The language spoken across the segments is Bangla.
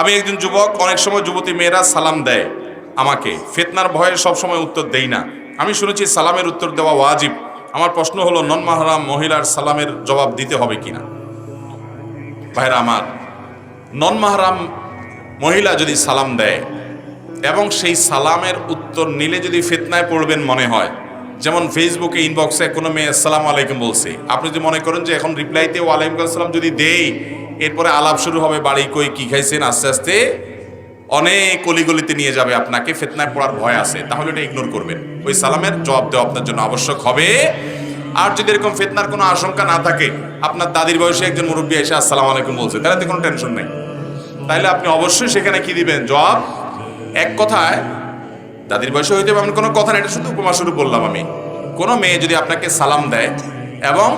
আমি একজন যুবক, অনেক সময় যুবতী মেয়েরা সালাম দেয় আমাকে। ফেতনার ভয়ে সবসময় উত্তর দেই না। আমি শুনেছি সালামের উত্তর দেওয়া ওয়াজিব। আমার প্রশ্ন হলো নন মাহারাম মহিলার সালামের জবাব দিতে হবে কিনা? ভাইরা আমার নন মাহারাম মহিলা যদি সালাম দেয় এবং সেই সালামের উত্তর নিলে যদি ফিতনায় পড়বেন মনে হয়, যেমন ফেসবুকে ইনবক্সে কোনো মেয়ে, আসসালামু আলাইকুম বলছে। আপনি যদি মনে করেন যে এখন রিপ্লাইতে ওয়ালাইকুম আসসালাম যদি দেই এরপরে আলাপ শুরু হবে, বাড়ি কই, কি খাইছেন? আস্তে আস্তে অনেক অলিগলিতে নিয়ে যাবে আপনাকে, ফেতনায় পড়ার ভয় আছে। তাহলে এটা ইগনোর করবেন। ওই সালামের জবাব দেওয়া আপনার জন্য আবশ্যক হবে। আর যদি এরকম ফেতনার কোনো আশঙ্কা না থাকে, আপনার দাদির বয়সে একজন মুরব্বী এসে আসসালাম আলাইকুম বলছে, তাহলে কোনো টেনশন নেই। তাহলে আপনি অবশ্যই সেখানে কি দিবেন? জবাব, এক কথায়, দাদির বয়সে হইতে এমন কোনো কথা না, এটা শুধু উপমা শুরু বললাম আমি। কোনো মেয়ে যদি আপনাকে সালাম দেয় এবং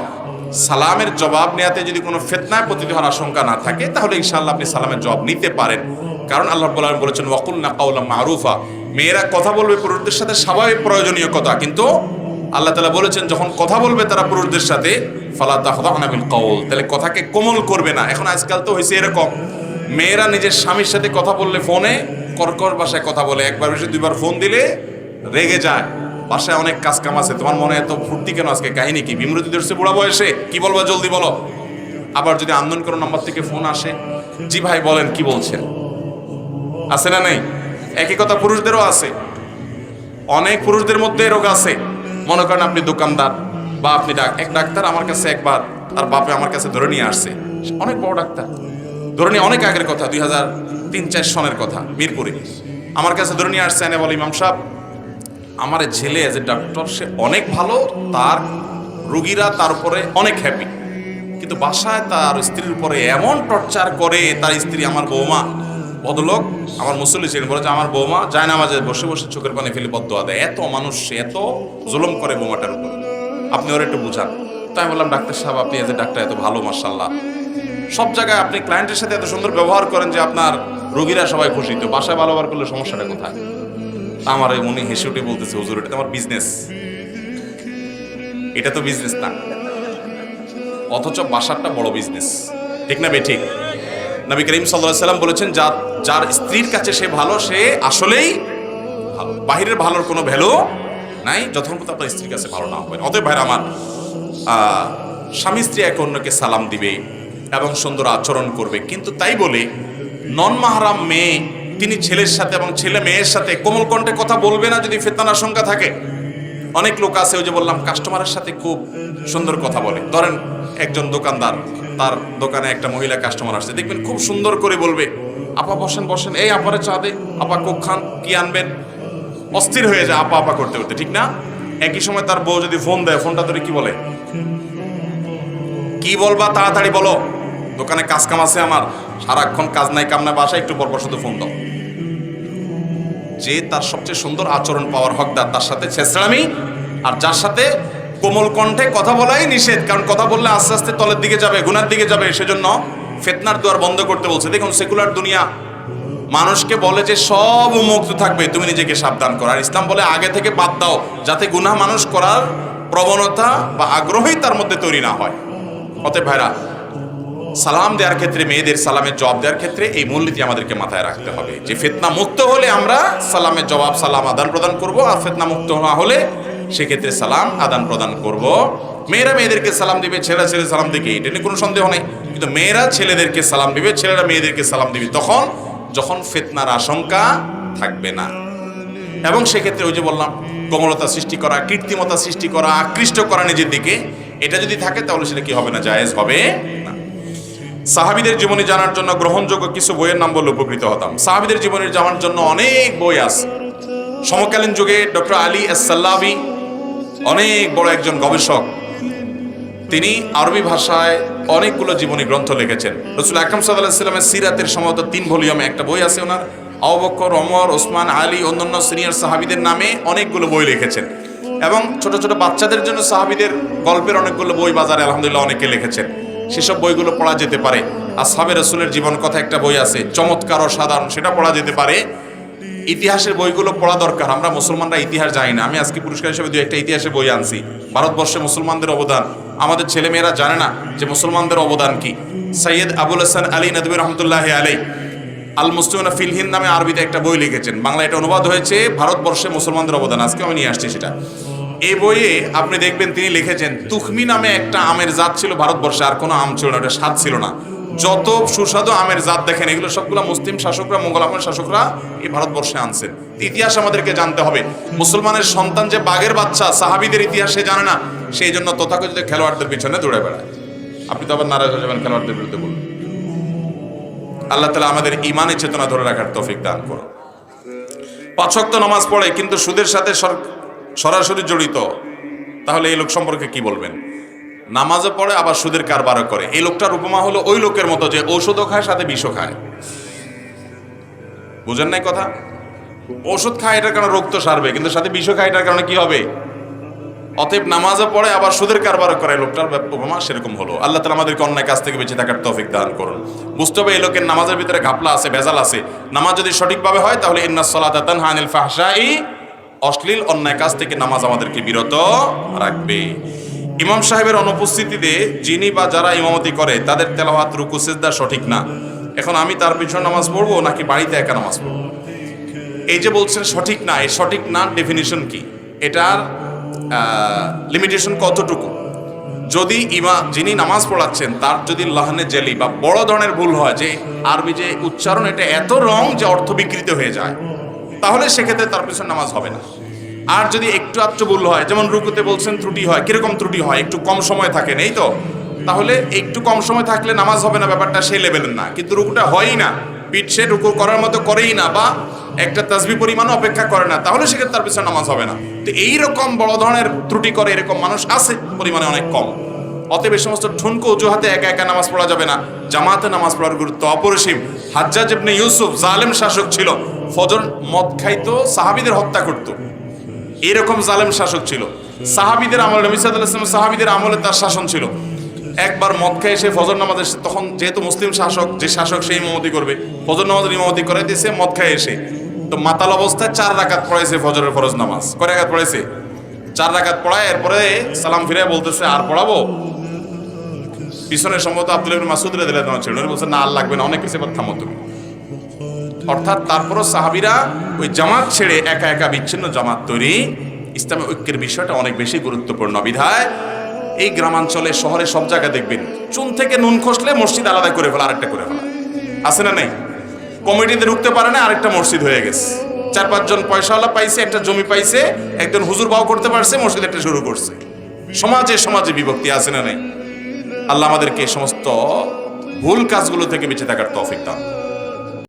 সালামের জবাব নেওয়াতে যদি কোনো ফেতনায় পতিত হওয়ার আশঙ্কা না থাকে, তাহলে ইনশাআল্লাহ আপনি সালামের জবাব নিতে পারেন। কারণ আল্লাহ আলামিন বলেছেন ওয়াকুল না কাউলা মারুফা। মেয়েরা কথা বলবে পুরুষদের সাথে, স্বাভাবিক প্রয়োজনীয় কথা কিন্তু আল্লাহ তালা বলেছেন, যখন কথা বলবে তারা পুরুষদের সাথে, ফালা তাহদানা বিল কওল। তাহলে কথাকে কোমল করবে না। এখন আজকাল তো হয়েছে এরকম। মেয়েরা নিজের স্বামীর সাথে কথা বললে ফোনে কর্কর ভাষায় কথা বলে। একবার বেশি দুইবার ফোন দিলে রেগে যায়। বাসায় অনেক কাজ কাম আছে, তোমার মনে এত ফুর্তি কেন আজকে? কাহিনী কি? বিমরতি ধরছে বুড়া বয়সে? কি বলব জলদি বলো। আবার যদি আন্দোলন করো, নম্বর থেকে ফোন আসে। জি ভাই, বলেন, কি বলছেন? আছে না নেই? একই কথা, পুরুষদেরও আছে। অনেক পুরুষদের মধ্যে রোগ আছে। মনে করেন আপনি দোকানদার বা আপনি এক ডাক্তার আমার কাছে একবার, তার বাপে আমার কাছে ধরে নিয়ে আসছে। অনেক বড় ডাক্তার। ধরে নিয়ে অনেক আগের কথা, দুই হাজার তিন, চার সনের কথা, মিরপুরে। আমার কাছে ধরে নিয়ে আসছে এনে বলে ইমাম সাহেব। আমার ছেলে এজ এ ডাক্তার সে অনেক ভালো, তার রুগীরা তার উপরে অনেক হ্যাপি কিন্তু বাসায় তার স্ত্রীর উপরে এমন টর্চার করে, তার স্ত্রী আমার বৌমা, ভদ্রলোক, আমার মুসল্লি ছিলেন বলেছে, আমার বৌমা যায় না মাঝে বসে বসে চোখের পানি ফেলে বদোয়া দেয়। এত মানুষ, সে এত জুলুম করে বৌমাটার উপর। আপনি ওর একটু বুঝান। তাই আমি বললাম, ডাক্তার সাহেব, আপনি এজ এ ডাক্তার এত ভালো মার্শাল্লাহ সব জায়গায় আপনি ক্লায়েন্টের সাথে এত সুন্দর ব্যবহার করেন যে আপনার রোগীরা সবাই খুশি। তো বাসায় ভালো করলে সমস্যাটা কোথায়? তা আমার উনি হেসে উঠে বলতেছে, হুজুর, এটা আমার বিজনেস এটা তো বিজনেস না। অথচ বাসারটা বড় বিজনেস ঠিক না বে, ঠিক? নবী করিম সাল্লাহ সাল্লাম বলেছেন, যা, যার স্ত্রীর কাছে সে ভালো, সে আসলেই ভালো। বাহিরের ভালোর কোনো ভ্যালু নাই যতক্ষণ পর্যন্ত আপনার স্ত্রীর কাছে ভালো না হবে। অতএব ভাইরা আমার স্বামী স্ত্রী এক অন্যকে সালাম দিবে এবং সুন্দর আচরণ করবে। কিন্তু তাই বলে নন মাহারাম মেয়ে তিনি ছেলের সাথে এবং ছেলে মেয়ের সাথে কোমল কণ্ঠে কথা বলবে না যদি ফেতনার আশঙ্কা থাকে। অনেক লোক আছে, ওই যে বললাম কাস্টমারের সাথে খুব সুন্দর কথা বলে। ধরেন একজন দোকানদার, তার দোকানে একটা মহিলা কাস্টমার আসছে। দেখবেন খুব সুন্দর করে বলবে, আপা বসেন বসেন, এই আপারে চা দে, আপা কোক খান, কি আনবেন? অস্থির হয়ে যায় আপা আপা করতে করতে, ঠিক না? একই সময় তার বউ যদি ফোন দেয় ফোনটা ধরে কি বলে? কি বলবা, তাড়াতাড়ি বলো, দোকানে কাজ কাম আছে আমার সারাক্ষণ কাজ নাই, কাম নাই, বাসায় একটু পর পর শুধু ফোন দাও। যে তার সবচেয়ে সুন্দর আচরণ পাওয়ার হকদার, তার সাথে ছেঁচড়ামি আর যার সাথে কোমল কণ্ঠে কথা বলাই নিষেধ, কারণ কথা বললে আস্তে আস্তে তলের দিকে যাবে, গুনার দিকে যাবে, সেজন্য ফেতনার দুয়ার বন্ধ করতে বলছে। দেখুন, সেকুলার দুনিয়া, মানুষকে বলে যে সব মুক্ত থাকবে, তুমি নিজেকে সাবধান করো। আর ইসলাম বলে, আগে থেকে বাদ দাও, যাতে গুনাহ মানুষ করার প্রবণতা বা আগ্রহই তার মধ্যে তৈরি না হয়। অতএব ভাইরা সালাম দেওয়ার ক্ষেত্রে, মেয়েদের সালামের জবাব দেওয়ার ক্ষেত্রে এই মূলনীতি আমাদেরকে মাথায় রাখতে হবে যে ফেতনা মুক্ত হলে আমরা সালামের জবাব, সালাম আদান প্রদান করব আর ফেতনা মুক্ত না হলে সেক্ষেত্রে সালাম আদান প্রদান করব। মেয়েরা মেয়েদেরকে সালাম দিবে, ছেলেরা ছেলে সালাম দিকে এটা নিয়ে কোনো সন্দেহ নেই। কিন্তু মেয়েরা ছেলেদেরকে সালাম দিবে, ছেলেরা মেয়েদেরকে সালাম দিবে, তখন, যখন ফেতনার আশঙ্কা থাকবে না। এবং সেক্ষেত্রে ওই যে বললাম, কোমলতা সৃষ্টি করা, কৃত্রিমতা সৃষ্টি করা, আকৃষ্ট করা নিজের দিকে, এটা যদি থাকে তাহলে সেটা কি হবে না? জায়েজ হবে সাহাবিদের জীবনী জানার জন্য গ্রহণযোগ্য কিছু বইয়ের নাম বলে উপকৃত হতাম। সাহাবিদের জীবনের জানার জন্য অনেক বই আছে। সমকালীন যুগে ডক্টর আলী সাল্লাবি অনেক বড় একজন গবেষক। তিনি আরবি ভাষায় অনেকগুলো জীবনী গ্রন্থ লিখেছেন। রসুল আকরম সাল্লামের সিরাতের সম্ভবত তিন ভলিউমে একটা বই আছে ওনার। আবকর অমর ওসমান, আলী, অন্যান্য সিনিয়র সাহাবিদের নামে অনেকগুলো বই লিখেছেন। এবং ছোট ছোট বাচ্চাদের জন্য সাহাবিদের গল্পের অনেকগুলো বই বাজারে আলহামদুলিল্লাহ অনেকে লিখেছেন। সেসব বইগুলো পড়া যেতে পারে। আর সাবে রসুলের জীবন কথা একটা বই আছে, চমৎকার ও সাধারণ সেটা পড়া যেতে পারে। ইতিহাসের বইগুলো পড়া দরকার, আমরা মুসলমানরা ইতিহাস জানি না। আমি আজকে পুরস্কার হিসেবে দু একটা ইতিহাসের বই আনছি। ভারতবর্ষে মুসলমানদের অবদান, আমাদের ছেলেমেয়েরা জানে না যে মুসলমানদের অবদান কি। সৈয়দ আবুল হাসান আলী নদী রহমতুল্লাহ আলী আল মুসলিমনা ফিলহিন নামে আরবিতে একটা বই লিখেছেন। বাংলা এটা অনুবাদ হয়েছে, ভারতবর্ষে মুসলমানদের অবদান আজকে আমি নিয়ে আসছি সেটা। এই বইয়ে আপনি দেখবেন তিনি লিখেছেন, তুখমি নামে একটা আমের জাত ছিল ভারতবর্ষে, আর কোনো আম ছিল না, ওটা স্বাদ ছিল না। যত সুস্বাদু আমের জাত দেখেন, এগুলো সবগুলো মুসলিম শাসকরা মোগল আমলের শাসকরা এই ভারতবর্ষে আনছেন। ইতিহাস আমাদেরকে জানতে হবে। মুসলমানের সন্তান যে বাঘের বাচ্চা, সাহাবিদের ইতিহাসে জানে না। সেই জন্য তথাকথিত খেলোয়াড়দের পিছনে দৌড়ে বেড়ায়। আপনি তো আবার নারাজ হয়ে যাবেন খেলোয়াড়দের বিরুদ্ধে বলুন। আল্লাহ তালা আমাদের ইমানের চেতনা ধরে রাখার তৌফিক দান করুন। পাঁচক্ত নামাজ পড়ে, কিন্তু সুদের সাথে সরাসরি জড়িত, তাহলে এই লোক সম্পর্কে কি বলবেন? নামাজও পড়ে আবার সুদের কারবারও করে। এই লোকটার উপমা হলো ওই লোকের মতো যে ঔষধও খায়, সাথে বিষও খায়। বুঝেন নাই কথা? ওষুধ খায়, এটার কারণে রোগ তো সারবে, কিন্তু সাথে বিষও খায়, এটার কারণে কি হবে? অতএব নামাজও পড়ে আবার সুদের কারবারও করে। লোকটার উপমা সেরকম হলো। আল্লাহ তালা আমাদেরকে অন্যায় কাছ থেকে বেঁচে থাকার তফিক দান করুন। বুঝতে হবে এই লোকের নামাজের ভিতরে ঘাপলা আছে, ভেজাল আছে। নামাজ যদি সঠিকভাবে হয়, তাহলে ইন্না সলাত হানিল ফাহশাই অশ্লীল অন্যায় কাজ থেকে নামাজ আমাদেরকে বিরত রাখবে। ইমাম সাহেবের অনুপস্থিতিতে যিনি বা যারা ইমামতি করে, তাদের তেলাওয়াত, রুকু, সিজদা সঠিক না। এখন আমি তার পিছনে নামাজ পড়ব নাকি বাড়িতে একা নামাজ পড়ব? এই যে বলছেন সঠিক না, এই সঠিক না ডেফিনিশন কি? এটার লিমিটেশন কতটুকু? যদি ইমা, যিনি নামাজ পড়াচ্ছেন, তার যদি লাহানে জেলি বা বড় ধরনের ভুল হয় যে আরবি যে উচ্চারণ, এটা এত রং যে অর্থ বিকৃত হয়ে যায়। তাহলে সেক্ষেত্রে তার পিছনে নামাজ হবে না। আর যদি একটু আধটু ভুল হয়, যেমন রুকুতে বলছেন ত্রুটি হয়, কীরকম ত্রুটি হয়, একটু কম সময় থাকে, নেই তো? তাহলে একটু কম সময় থাকলে নামাজ হবে না, ব্যাপারটা সেই লেভেলের না। কিন্তু রুকুটা হয়ই না, পিঠ সে রুকু করার মতো করেই না বা একটা তাসবি পরিমাণও অপেক্ষা করে না, তাহলে সেক্ষেত্রে তার পিছনে নামাজ হবে না। তো এইরকম বড় ধরনের ত্রুটি করে এরকম মানুষ আছে পরিমাণে অনেক কম। অতএব এই সমস্ত ঠুনকো অজুহাতে একা একা নামাজ পড়া যাবে না। জামাতে নামাজ পড়ার গুরুত্ব অপরিসীম। হাজ্জাজ ইবনে ইউসুফ জালেম শাসক ছিল। ফজর মদ খাইতো, সাহাবিদের হত্যা করতো। এরকম জালেম শাসক ছিল। সাহাবিদের আমলে নবী ওয়াসাল্লাম সাহাবিদের আমলে তার শাসন ছিল। একবার মদ খাই এসে ফজর নামাজ এসে, তখন যেহেতু মুসলিম শাসক, যে শাসক সেই ইমামতি করবে। ফজর নামাজের ইমামতি করে দিয়েছে মদ খাই এসে। তো মাতাল অবস্থায় চার রাকাত পড়াইছে ফজরের ফরজ নামাজ। কয় রাকাত পড়াইছে? চার রাকাত পড়ায়, এরপরে সালাম ফিরে বলতেছে, আর পড়াবো? পিছনে সম্ভবত আব্দুল মাসুদ রাদিয়াল্লাহু আনহু ছিলেন। উনি বলছেন, না, আর লাগবে না, অনেক কিছু থামো তুমি। অর্থাৎ তারপরও সাহাবিরা ওই জামাত ছেড়ে একা একা বিচ্ছিন্ন জামাত তৈরি। ইসলামের ঐক্যের বিষয়টা অনেক বেশি গুরুত্বপূর্ণ, বিধায় এই গ্রামাঞ্চলে, শহরে সব জায়গায় দেখবেন, চুন থেকে নুন খসলে মসজিদ আলাদা করে ফেলা, আরেকটা করে ফেলা। আছে না নেই? কমিটিতে ঢুকতে পারে না, আরেকটা মসজিদ হয়ে গেছে। চার পাঁচজন পয়সাওয়ালা পাইছে, একটা জমি পাইছে, একজন হুজুর বাও করতে পারছে, মসজিদ একটা শুরু করছে। সমাজে সমাজে বিভক্তি আছে না নেই? আল্লাহ আমাদেরকে সমস্ত ভুল কাজগুলো থেকে বেঁচে থাকার তৌফিক দান।